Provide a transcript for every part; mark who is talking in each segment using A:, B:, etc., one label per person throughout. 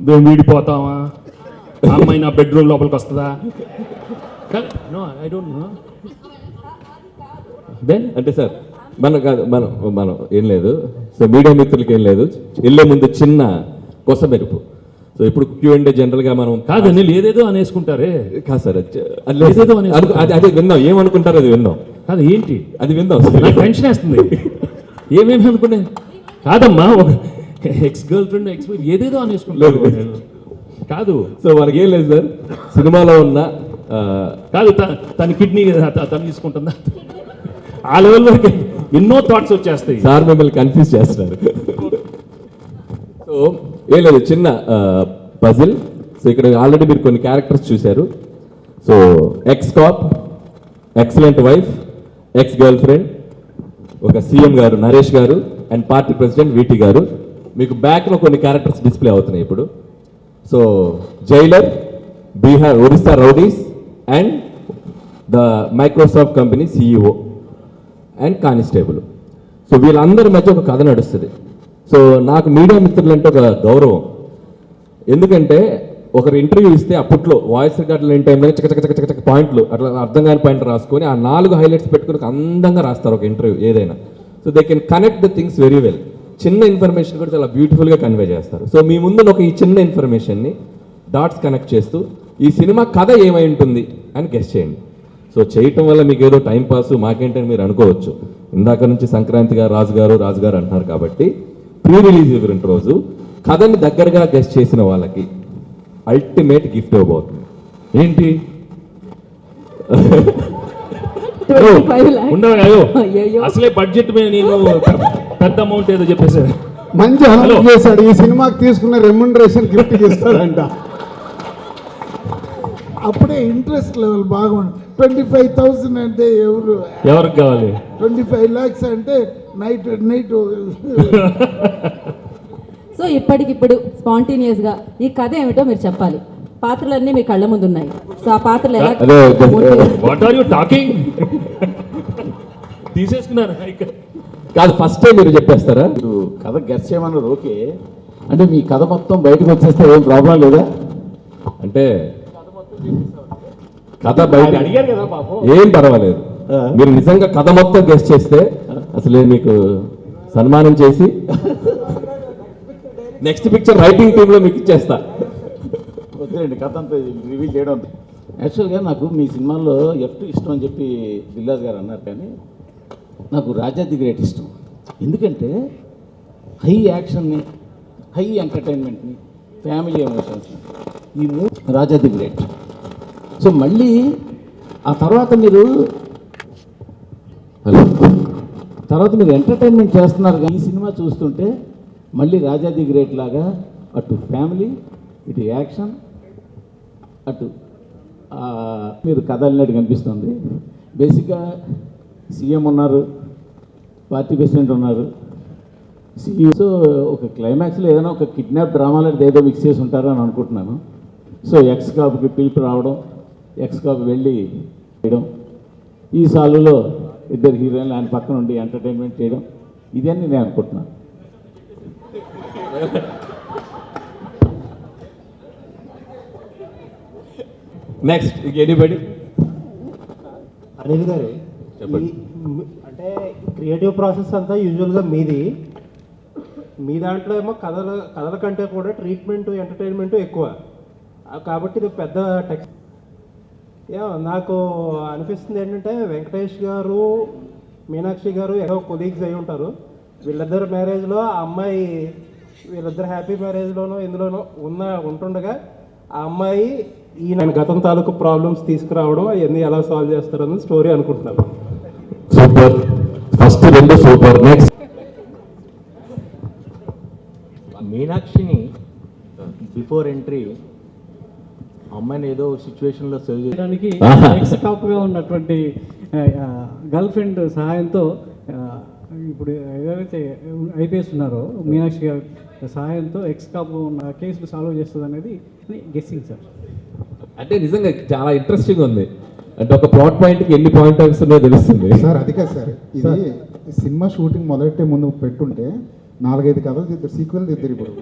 A: మేము వీడిపోతామా? అమ్మాయి నా బెడ్రూమ్ లోపలికి వస్తుందా? No I don't know then
B: అంటే సార్ మన కాదు మనం మనం ఏం లేదు. సో మీడియా మిత్రులకి ఏం లేదు. వెళ్ళే ముందు చిన్న కొస మెరుపు. సో ఇప్పుడు క్యూ అండ్ జనరల్గా మనం
A: కాదు నేను ఏదేదో అనేసుకుంటారే.
B: కాదు సార్ అది- అది అది అదే విందాం ఏమనుకుంటారో అది విందాం
A: కాదు ఏంటి?
B: అది విందాం
A: నాకు టెన్షన్ వేస్తుంది. ఏమేమి అనుకునే కాదమ్మా ఒక ఎక్స్ గర్ల్ ఫ్రెండ్ ఎక్స్ ఏదేదో అనేసుకుంటారు. కాదు.
B: సో మనకి ఏం లేదు సార్. సినిమాలో ఉన్న
A: కాదు తన కిడ్నీ తను తీసుకుంటుందా? ఆ లెవెల్ వరకు ఎన్నో థాట్స్ వచ్చేస్తాయి.
B: సార్ మిమ్మల్ని కన్ఫ్యూజ్ చేస్తున్నారు. సో ఏం లేదు చిన్న పజిల్ సో ఇక్కడ ఆల్రెడీ మీరు కొన్ని క్యారెక్టర్స్ చూశారు. So ex cop excellent wife ex girlfriend ఒక సీఎం గారు నరేష్ గారు అండ్ పార్టీ ప్రెసిడెంట్ వీటి గారు. మీకు బ్యాక్లో కొన్ని క్యారెక్టర్స్ డిస్ప్లే అవుతున్నాయి ఇప్పుడు. So jailer Bihar Orissa rowdies and the Microsoft company CEO and constable so వీళ్ళందరి మధ్య ఒక కథ నడుస్తుంది. సో నాకు మీడియా మిత్రులు అంటే ఒక గౌరవం. ఎందుకంటే ఒకరు ఇంటర్వ్యూ ఇస్తే అప్పట్లో వాయిస్ రికార్డులు లేని టైంలో చక చక చక చక పాయింట్లు అట్లా అర్థం కాని పాయింట్ రాసుకొని ఆ నాలుగు హైలైట్స్ పెట్టుకుని అందంగా రాస్తారు ఒక ఇంటర్వ్యూ ఏదైనా. So they can connect the things very well చిన్న ఇన్ఫర్మేషన్ కూడా చాలా బ్యూటిఫుల్గా కన్వే చేస్తారు. సో మీ ముందు ఒక ఈ చిన్న ఇన్ఫర్మేషన్ని డాట్స్ కనెక్ట్ చేస్తూ ఈ సినిమా కథ ఏమై ఉంటుంది అని గెస్ట్ చేయండి. సో చేయటం వల్ల మీకు ఏదో టైం పాస్ మాకేంటని మీరు అనుకోవచ్చు. ఇందాక నుంచి సంక్రాంతి గారు రాజు గారు రాజు గారు అంటున్నారు కాబట్టి ప్రీ రిలీజ్ ఈవెంట్ రోజు. కథని దగ్గరగా గెస్ట్ చేసిన వాళ్ళకి అల్టిమేట్ గిఫ్ట్ ఇవ్వబోతుంది.
A: ఏంటి? ఉండవు అయ్యో. అసలే బడ్జెట్ మీద నేను పెద్ద అమౌంట్ ఏదో చెప్పేశారు
C: మంచి
A: హలో.
C: చేశాడు. ఈ సినిమాకి తీసుకున్న రెమ్యునరేషన్ గిఫ్ట్ ఇస్తాడంట
D: అప్పుడే ఇంట్రెస్ట్ లెవెల్ బాగుంది ట్వంటీ ఫైవ్ థౌసండ్ అంటే ఎవరు?
A: ఎవరికి కావాలి?
D: ట్వంటీ ఫైవ్ ల్యాక్స్ అంటే నైట్ నైట్
E: సో ఇప్పటికిప్పుడు స్పాంటేనియస్గా ఈ కథ ఏమిటో మీరు చెప్పాలి. పాత్రలన్నీ మీ కళ్ళ ముందు ఉన్నాయి సో ఆ పాత్రలు ఎలా.
A: వాట్ ఆర్ యూ టాకింగ్ తీసేసుకున్నారు.
B: కాదు ఫస్ట్ టైం మీరు చెప్పేస్తారా?
F: మీరు కథ గెస్ చేయమన్నారు ఓకే. అంటే మీ కథ మొత్తం బయటకు వచ్చేస్తే ఏం ప్రాబ్లం లేదా?
B: అంటే కథ బయట
F: అడిగారు కదా పాపం
B: ఏం పర్వాలేదు. మీరు నిజంగా కథ మొత్తం గెస్ట్ చేస్తే అసలే మీకు సన్మానం చేసి నెక్స్ట్ పిక్చర్ రైటింగ్ టీంలో మీకు ఇచ్చేస్తా.
F: వద్దులేండి కథ అంతా రివీల్ చేయడం. యాక్చువల్గా నాకు మీ సినిమాలో ఎఫ్ ఇష్టం అని చెప్పి దిల్లాజ్ గారు అన్నారు కానీ నాకు రాజా ది గ్రేట్ ఇష్టం. ఎందుకంటే హై యాక్షన్ని హై ఎంటర్టైన్మెంట్ని ఫ్యామిలీ ఎమోషన్స్ని ఈ movie Raja the great. So మళ్ళీ ఆ తర్వాత మీరు
B: హలో
F: తర్వాత మీరు ఎంటర్టైన్మెంట్ చేస్తున్నారు కానీ ఈ సినిమా చూస్తుంటే మళ్ళీ రాజా ది గ్రేట్ లాగా అటు ఫ్యామిలీ ఇటు యాక్షన్ అటు మీరు కథ అన్నట్టు కనిపిస్తుంది. బేసిక్గా సీఎం ఉన్నారు. పార్టీ ప్రెసిడెంట్ ఉన్నారు. సో ఒక క్లైమాక్స్లో ఏదైనా ఒక కిడ్నాప్ డ్రామా లాంటిది ఏదో మిక్స్ చేసి ఉంటారు అని అనుకుంటున్నాను. సో ఎక్స్ కాపుకి పిలుపు రావడం ఎక్స్ కాపు వెళ్ళి చేయడం ఈ సాలులో ఇద్దరు హీరోయిన్లు ఆయన పక్కన ఉండి ఎంటర్టైన్మెంట్ చేయడం ఇదని నేను అనుకుంటున్నాను.
B: నెక్స్ట్ ఎనీబడి
G: అనిల్ గారు
B: చెప్పండి.
G: అంటే క్రియేటివ్ ప్రాసెస్ అంతా యూజువల్గా మీది. మీ దాంట్లో ఏమో కథల కథల కంటే కూడా ట్రీట్మెంట్ ఎంటర్టైన్మెంట్ ఎక్కువ. కాబట్టి ఇది పెద్ద టెక్స్ నాకు అనిపిస్తుంది ఏంటంటే వెంకటేష్ గారు మీనాక్షి గారు ఏదో కొలీగ్స్ అయి ఉంటారు. వీళ్ళిద్దరు మ్యారేజ్లో ఆ అమ్మాయి వీళ్ళిద్దరు హ్యాపీ మ్యారేజ్లోనో ఇందులోనో ఉన్న ఉంటుండగా ఆ అమ్మాయి ఈయన గతం తాలూకు ప్రాబ్లమ్స్ తీసుకురావడం అవన్నీ ఎలా సాల్వ్ చేస్తారని స్టోరీ అనుకుంటున్నాను.
B: సూపర్ ఫస్ట్ రెండు సూపర్ నెక్స్ట్
H: మీనాక్షిని బిఫోర్ ఎంట్రీ అమ్మాయిని ఏదో సిచ్యువేషన్లో సేవ్ చేసి
I: చేయడానికి. ఎక్స్ టాప్గా ఉన్నటువంటి గర్ల్ ఫ్రెండ్ సహాయంతో ఇప్పుడు ఏదైతే ఐపీఎస్ ఉన్నారో మీనాక్షి గారి సహాయంతో ఎక్స్ కాప్ ఉన్న కేసులు సాల్వ్ చేస్తుంది అనేది గెస్సింగ్ సార్
B: అంటే నిజంగా చాలా ఇంట్రెస్టింగ్ ఉంది. అంటే ఒక ప్లాట్ పాయింట్కి ఎన్ని పాయింట్ ఉన్నాయో తెలుస్తుంది.
C: సార్ అది కాదు సార్. ఇది సినిమా షూటింగ్ మొదలెట్టే ముందు పెట్టుంటే నాలుగైదు కథలు ఇద్దరు సీక్వెల్ ఇద్దరు ఇప్పుడు.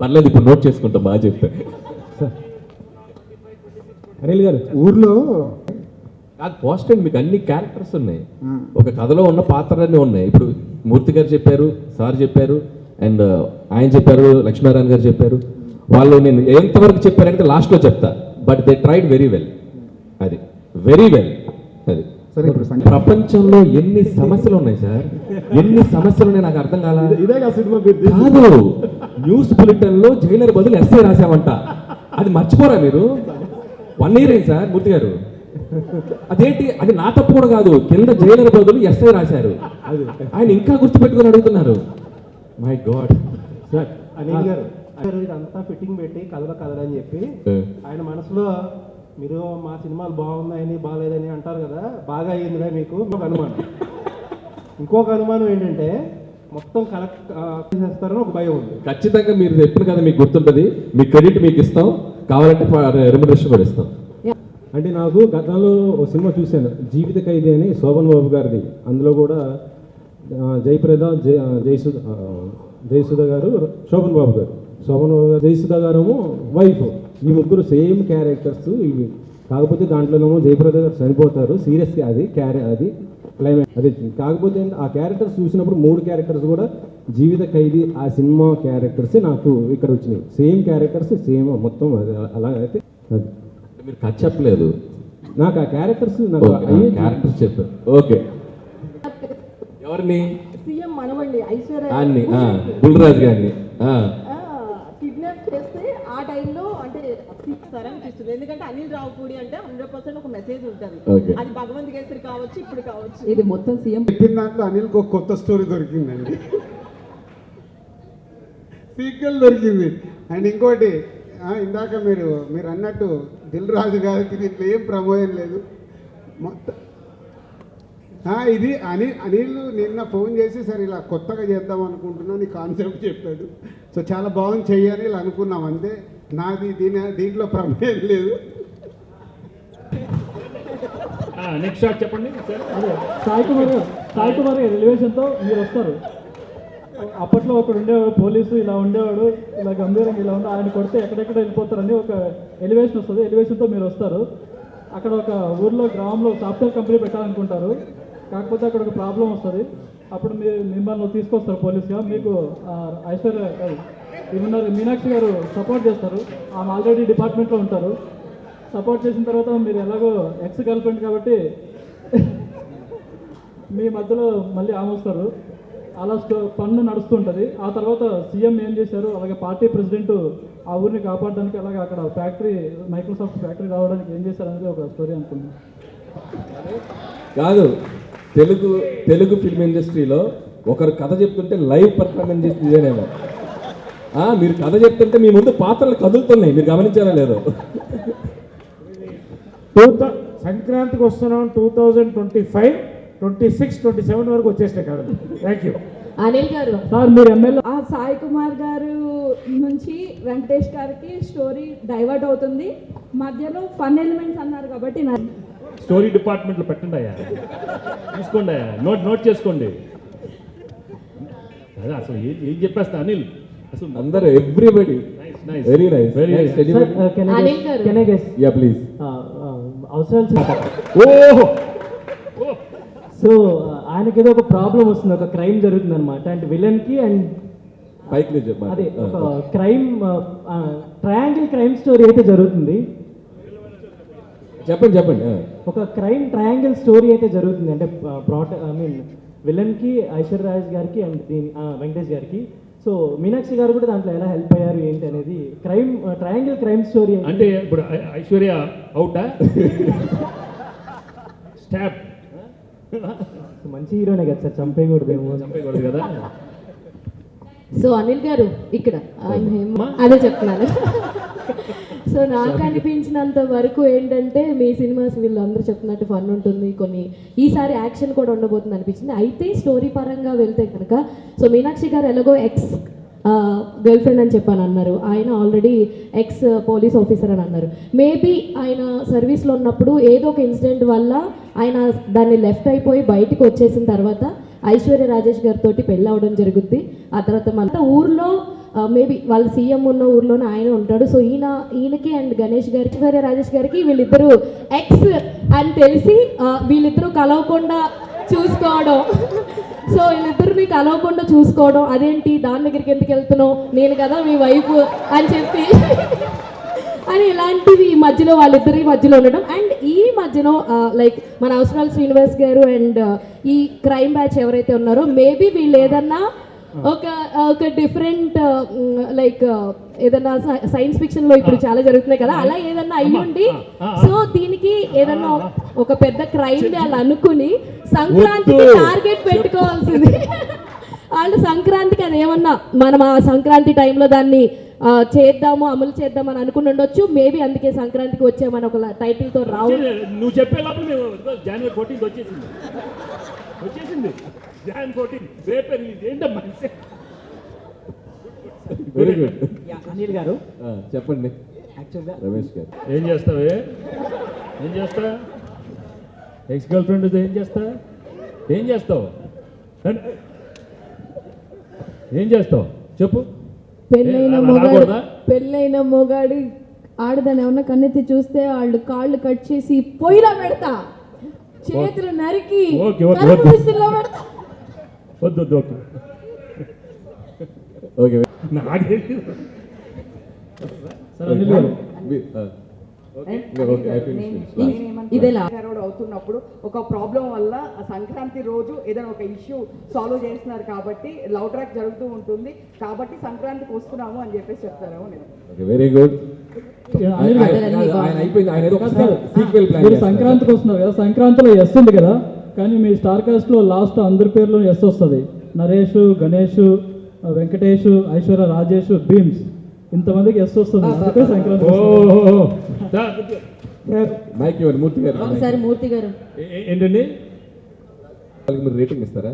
B: పర్లేదు ఇప్పుడు నోట్ చేసుకుంటాం బాగా చెప్తే.
C: అనిల్ గారు. ఊర్లో
B: కాదు పోస్టర్ మీకు అన్ని క్యారెక్టర్స్ ఉన్నాయి. ఒక కథలో ఉన్న పాత్రలన్నీ ఉన్నాయి. ఇప్పుడు మూర్తి గారు చెప్పారు సార్ చెప్పారు అండ్ ఆయన చెప్పారు లక్ష్మీనారాయణ గారు చెప్పారు. వాళ్ళు నేను ఎంతవరకు చెప్పారంటే లాస్ట్లో చెప్తా. But they tried very well అది. వెరీ వెల్ అది.
C: సరే ఇప్పుడు
B: ప్రపంచంలో ఎన్ని సమస్యలు ఉన్నాయి సార్ ఎన్ని సమస్యలు ఉన్నాయి నాకు అర్థం కాల?
C: ఇదే సినిమా
B: కాదు. న్యూస్ బులెటిన్లో జైలర్ బదులు ఎస్ఐ రాసామంట అది మర్చిపోరా మీరు? వన్ ఇయర్ అయింది సార్ మూర్తి గారు. అదేంటి? అది నా తప్పు కూడా కాదు. కింద జైలర్ బదులు ఎస్ఐ రాశారు. ఆయన ఇంకా గుర్తుపెట్టుకుని అడుగుతున్నారు. మై గాడ్
F: సార్
G: అనిల్ గారు గారు ఇదంతా ఫిట్టింగ్ పెట్టి కథల కథలని చెప్పి ఆయన మనసులో మీరు మా సినిమాలు బాగున్నాయని బాగాలేదని అంటారు కదా బాగా అయ్యిందిరా మీకు. ఒక అనుమానం. ఇంకొక అనుమానం ఏంటంటే మొత్తం కలెక్ట్ చేస్తారని ఒక భయం ఉంది.
B: ఖచ్చితంగా మీరు చెప్పిన కదా మీకు గుర్తుంటది. మీ క్రెడిట్ మీకు ఇస్తాం. కావాలంటే రెమ్యునరేషన్ కూడా ఇస్తాం.
J: అంటే నాకు గతంలో ఒక సినిమా చూశాను. జీవిత ఖైదీ అని శోభన్ బాబు గారిది. అందులో కూడా జయప్రద జయ జయసుధ జయసుధ గారు శోభన్ బాబు గారు. శోభన్ బాబు గారు జయసుధ గారు వైఫ్. ఈ ముగ్గురు సేమ్ క్యారెక్టర్స్ ఇవి. కాకపోతే దాంట్లోనేమో జయప్రద గారు చనిపోతారు సీరియస్గా అది క్యారె అది క్లైమాక్స్ అది కాకపోతే ఆ క్యారెక్టర్స్ చూసినప్పుడు మూడు క్యారెక్టర్స్ కూడా జీవిత ఖైదీ ఆ సినిమా క్యారెక్టర్స్ నాకు ఇక్కడ వచ్చినాయి. సేమ్ క్యారెక్టర్స్ సేమ్ మొత్తం అది అలా అయితే అది.
B: మీరు కథ చెప్పలేదు.
J: నాకు ఆ క్యారెక్టర్స్ నాకు అయ్యే
B: క్యారెక్టర్స్ చెప్పారు ఓకే. ఎవరిని?
E: సీఎం మనవండి ఐశ్వర్య.
B: అన్ని బుల్రాజ్ గారిని.
E: ఎందుకంటే అనిల్ రావుపూడి అంటే హండ్రెడ్ పర్సెంట్ ఒక మెసేజ్ ఉంటుంది. అది భగవంత్ కేసరి కావచ్చు ఇప్పుడు కావచ్చు. ఇది మొత్తం సీఎం
C: చెప్పిన దాంట్లో ఒక కొత్త స్టోరీ దొరికిందండి. సీక్వెల్ దొరికింది. అండ్ ఇంకోటి ఆ, ఇందాక మీరు మీరు అన్నట్టు దిల్ రాజు గారికి దీంట్లో ఏం ప్రమోయం లేదు. మొత్తం ఆ, ఇది అనిల్ అనిల్ నిన్న ఫోన్ చేసి సరే ఇలా కొత్తగా చేద్దాం అనుకుంటున్నా నీ కాన్సెప్ట్ చెప్పాడు. సో చాలా బాగుంది చెయ్యని ఇలా అనుకున్నాం. అంతే. నాది దీని దీంట్లో ప్రమేయం లేదు.
A: నెక్స్ట్ షాట్ చెప్పండి.
I: సాయి కుమార్ సాయి కుమార్ గారు ఎలివేషన్తో మీరు వస్తారు. అప్పట్లో ఒకడు ఉండేవాడు పోలీసు ఇలా ఉండేవాడు ఇలా గంభీరంగా ఇలా ఉండి ఆయన కొడితే ఎక్కడెక్కడ వెళ్ళిపోతారని ఒక ఎలివేషన్ వస్తుంది. ఎలివేషన్తో మీరు వస్తారు. అక్కడ ఒక ఊర్లో గ్రామంలో సాఫ్ట్వేర్ కంపెనీ పెట్టాలనుకుంటారు. కాకపోతే అక్కడ ఒక ప్రాబ్లం వస్తుంది. అప్పుడు మీరు మిమ్మల్ని తీసుకొస్తారు పోలీస్గా. మీకు ఐశ్వర్య ఏమన్నారు? మీనాక్షి గారు సపోర్ట్ చేస్తారు. ఆమె ఆల్రెడీ డిపార్ట్మెంట్లో ఉంటారు. సపోర్ట్ చేసిన తర్వాత మీరు ఎలాగో ఎక్స్ గర్ల్ ఫ్రెండ్ కాబట్టి మీ మధ్యలో మళ్ళీ ఆమె వస్తారు. అలా స్టో- పన్ను నడుస్తుంటుంది ఆ తర్వాత సీఎం ఏం చేశారు? అలాగే పార్టీ ప్రెసిడెంట్ ఆ ఊరిని కాపాడడానికి అలాగే అక్కడ ఫ్యాక్టరీ మైక్రోసాఫ్ట్ ఫ్యాక్టరీ రావడానికి ఏం చేశారు అనేది ఒక స్టోరీ అనుకుంటున్నాను.
B: కాదు తెలుగు తెలుగు ఫిల్మ్ ఇండస్ట్రీలో ఒకరు కథ చెప్తుంటే లైవ్ పర్ఫార్మెన్స్ చేసి ఇదేనేమో. మీరు కథ చెప్తుంటే మీ ముందు పాత్రలు కదులుతున్నాయి. మీరు గమనించారా లేదో?
J: టూ సంక్రాంతికి వస్తున్నాం. Two thousand twenty five twenty six twenty seven వరకు వచ్చేస్తాయి కదా థ్యాంక్ యూ
E: అనిల్ గారు.
I: సార్ మీరు ఎమ్మెల్యే
E: ఆ సాయి కుమార్ గారు నుంచి వెంకటేష్ గారికి స్టోరీ డైవర్ట్ అవుతుంది. మధ్యలో ఫన్ ఎలిమెంట్స్ అన్నారు కాబట్టి నా
A: స్టోరీ డిపార్ట్మెంట్లో పెట్టండి అయ్యా. తీసుకోండి అయ్యా. నోట్ నోట్ చేసుకోండి. అదే అసలు ఏం ఏం చెప్పేస్తా అనిల్?
B: అందరూ everybody
A: nice nice
B: very nice
A: nice.
E: Anil గారు
B: యా ప్లీజ్
I: అవసరాలు
A: ఓహో
I: సో ఆయనకి ఏదో ఒక ప్రాబ్లం వస్తుంది. ఒక క్రైమ్ జరుగుతుంది అనమాట అంటే విలన్కి అండ్
B: చెప్పు.
I: అదే ఒక క్రైమ్ ట్రయాంగిల్ క్రైమ్ స్టోరీ అయితే జరుగుతుంది.
B: చెప్పండి చెప్పండి.
I: ఒక క్రైమ్ ట్రయాంగిల్ స్టోరీ అయితే జరుగుతుంది. అంటే బ్రాట్ ఐ మీన్ విలన్కి ఐశ్వర్య రాజ్ గారికి అండ్ దీని వెంకటేష్ గారికి. సో మీనాక్షి గారు కూడా దాంట్లో ఎలా హెల్ప్ అయ్యారు ఏంటి అనేది క్రైమ్ ట్రయాంగిల్ క్రైమ్ స్టోరీ
A: అంటే ఇప్పుడు ఐశ్వర్య అవుటా? స్టాప్
I: మంచి హీరోనే కదా సార్ చంపేయకూడదేమో.
A: చంపేయకూడదు కదా?
E: సో అనిల్ గారు ఇక్కడ అదే చెప్తున్నాను. సో నాకు అనిపించినంత వరకు ఏంటంటే మీ సినిమాస్ వీళ్ళందరూ చెప్తున్నట్టు ఫన్ ఉంటుంది. కొన్ని ఈసారి యాక్షన్ కూడా ఉండబోతుంది అనిపించింది. అయితే స్టోరీ పరంగా వెళ్తే కనుక సో మీనాక్షి గారు ఎలాగో ఎక్స్ గర్ల్ ఫ్రెండ్ అని చెప్పాను అన్నారు ఆయన ఆల్రెడీ ఎక్స్ పోలీస్ ఆఫీసర్ అని అన్నారు. మేబీ ఆయన సర్వీస్లో ఉన్నప్పుడు ఏదో ఒక ఇన్సిడెంట్ వల్ల ఆయన దాన్ని లెఫ్ట్ అయిపోయి బయటికి వచ్చేసిన తర్వాత ఐశ్వర్య రాజేష్ గారితో పెళ్ళి అవడం జరుగుద్ది. ఆ తర్వాత మన ఊర్లో Uh, మేబీ వాళ్ళ సీఎం ఉన్న ఊర్లోనే ఆయన ఉంటాడు. సో ఈయన ఈయనకి అండ్ గణేష్ గారికి వేరే రాజేష్ గారికి వీళ్ళిద్దరూ ఎక్స్ అని తెలిసి uh, వీళ్ళిద్దరూ కలవకుండా చూసుకోవడం. సో వీళ్ళిద్దరిని కలవకుండా చూసుకోవడం. అదేంటి? దాని దగ్గరికి ఎందుకు వెళ్తున్నావు? నేను కదా మీ వైఫ్ అని చెప్పి. అని ఇలాంటివి ఈ మధ్యలో వాళ్ళిద్దరి మధ్యలో ఉండడం. అండ్ ఈ మధ్యలో uh, లైక్ మన అవసరాలు శ్రీనివాస్ గారు అండ్ ఈ క్రైమ్ బ్యాచ్ ఎవరైతే ఉన్నారో మేబీ వీళ్ళు ఏదన్నా ఒక ఒక డిఫరెంట్ లైక్ ఏదన్నా సైన్స్ ఫిక్షన్లో ఇప్పుడు చాలా జరుగుతున్నాయి కదా అలా ఏదన్నా అయ్యుండి సో దీనికి ఏదన్నా ఒక పెద్ద క్రైమ్ వాళ్ళు అనుకుని సంక్రాంతికి. టార్గెట్ పెట్టుకోవాల్సింది. వాళ్ళు సంక్రాంతికి అది ఏమన్నా మనం ఆ సంక్రాంతి టైంలో దాన్ని చేద్దాము అమలు చేద్దాం అని అనుకుని ఉండొచ్చు. మేబీ అందుకే సంక్రాంతికి వచ్చామని ఒక టైటిల్తో రావు.
A: నువ్వు చెప్పే లోపల జనవరి ఫోర్టీన్త్ వచ్చేసింది. వచ్చేసింది. జనవరి ఫోర్టీన్ రేపే రిలీజ్ ఏంటమ్మా
B: వెరీ గుడ్
I: అనిల్ గారు.
B: చెప్పండి.
I: యాక్చువల్గా
B: రమేష్ గారు.
A: ఏం చేస్తావే? ఏం చేస్తా ఎక్స్ గర్ల్ ఫ్రెండ్ ఏం చేస్తా ఏం చేస్తావు? ఏం చేస్తావు? చెప్పు.
E: పెళ్ళైన మొగాడు? పెళ్ళైన మొగాడు ఆడదాన్ని ఏమన్నా కన్నెత్తి చూస్తే వాళ్ళు కాళ్ళు కట్ చేసి పొయ్యిలో పెడతా. చేతులు నరికి పెడతా.
A: వద్దు వద్దు ఓకే.
K: అవుతున్నప్పుడు ఒక ప్రాబ్లం వల్ల ఆ సంక్రాంతి రోజు ఏదైనా ఒక ఇష్యూ సాల్వ్ చేస్తున్నారు కాబట్టి లవ్ ట్రాక్ జరుగుతూ ఉంటుంది. కాబట్టి సంక్రాంతికి వస్తున్నాము అని చెప్పేసి చెప్తారేమో నేను.
B: Okay very good.
J: అనిల్ గారు
B: ఆయన అయిపోయింది ఆయన ఏదో
J: సార్,
B: సీక్వెల్ ప్లాన్
J: మీరు సంక్రాంతికి వస్తున్నారు కదా సంక్రాంతిలో ఎస్ ఉంది కదా? కానీ మీ స్టార్ కాస్ట్లో లాస్ట్ అందరి పేర్లో ఎస్ వస్తుంది. నరేష్ గణేష్ వెంకటేష్ ఐశ్వర్య రాజేష్ భీమ్స్. ఇంతమందికి ఎస్ వస్తుంది. అందుకే సంక్రాంతి
A: ఓ
B: మైక్ ఇవ్వండి మూర్తి గారు.
E: ఒకసారి మూర్తి గారు.
A: ఏంటండి?
B: వాళ్ళకి మీరు రేటింగ్ ఇస్తారా?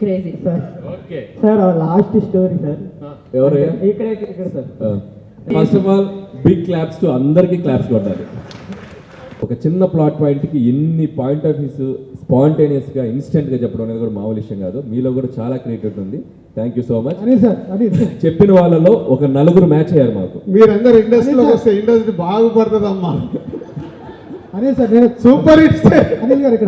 E: Crazy
A: okay.
I: Sir last story sir.
B: ఎవరయ్యా
I: ఇక్కడ ఇక్కడ sir.
B: First of all big claps to అందరికి క్లాప్స్ కొట్టాలి. ఒక చిన్న ప్లాట్ పాయింట్కి ఎన్ని పాయింట్ ఆఫ్ వ్యూస్ స్పాంటేనియస్గా ఇన్స్టెంట్గా చెప్పడం అనేది కూడా మామూలు విషయం కాదు. మీలో కూడా చాలా క్రియేటివిటీ ఉంది. Thank you so much
D: Anil sir Anil
B: చెప్పిన వాళ్ళలో ఒక నలుగురు మ్యాచ్ అయ్యారు మాకు.
C: మీరందరూ ఇండస్ట్రీలోకి వస్తే ఇండస్ట్రీ బాగుపడుతుందమ్మా.
D: అనిల్ సార్ నేను
C: సూపర్ హిట్స్
D: అనిల్ గారు ఇక్కడ